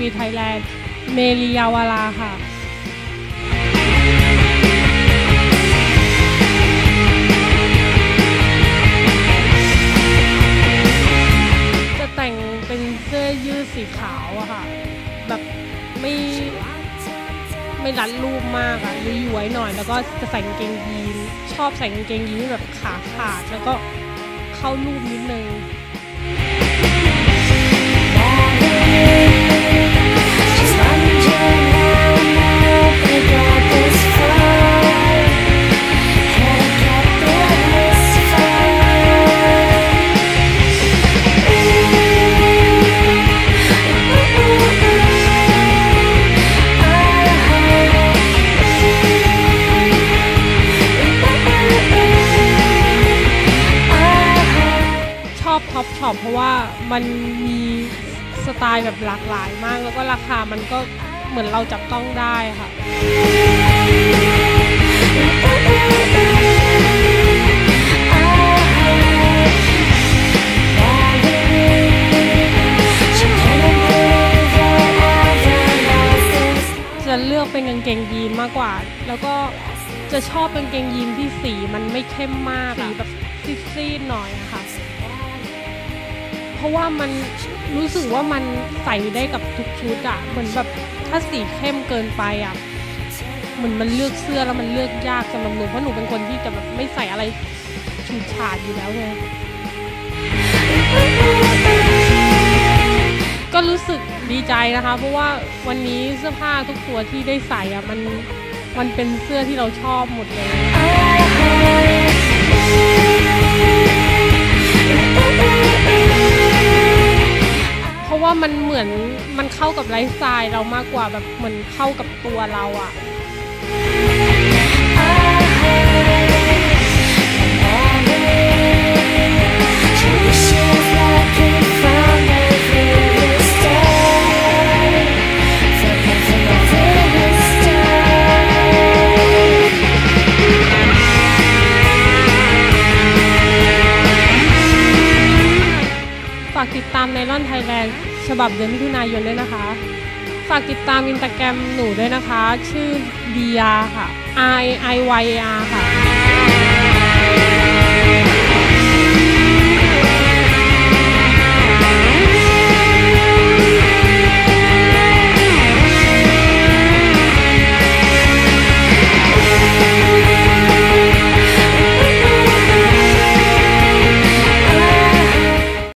ไนลอนทีวีไทยแลนด์ เมลียาวาลาค่ะจะแต่งเป็นเสื้อยืดสีขาวอะค่ะ แบบไม่ไม่รัดรูปมากอะหรือย้วยหน่อย แล้วก็จะใส่กางเกงยีน ชอบใส่กางเกงยีนที่แบบขาขาด แล้วก็เข้ารูปนิดนึง อบท็อปช็อปเพราะว่ามันมีสไตล์แบบหลากหลายมาก แล้วก็ราคามันก็เหมือนเราจับต้องได้ค่ะ จะเลือกเป็นกางเกงยีนมากกว่า แล้วก็จะชอบกางเกงยีนที่สีมันไม่เข้มมากสีแบบซีดๆหน่อยอะค่ะ เพราะว่ามันรู้สึกว่ามันใส่ได้กับทุกชุดอะเหมือนแบบถ้าสีเข้มเกินไปอะเหมือนมันเลือกเสื้อแล้วมันเลือกยากสำหรับหนูเพราะหนูเป็นคนที่จะแบบไม่ใส่อะไรฉูดฉาดอยู่แล้วไงก็รู้สึกดีใจนะคะ เพราะว่าวันนี้เสื้อผ้าทุกตัวที่ได้ใส่อะมันมันเป็นเสื้อที่เราชอบหมดเลยเว่ามันเหมือนมันเข้ากับไลฟ์สไตล์เรามากกว่าแบบเหมือนเข้ากับตัวเราอะฝากติดตามไนลอนไทยแลนด์ ฉบับเดือนมิถุนายนด้วยนะคะ ฝากติดตามอินสตาแกรมหนูด้วยนะคะ ชื่อเดียค่ะ i i y a r ค่ะ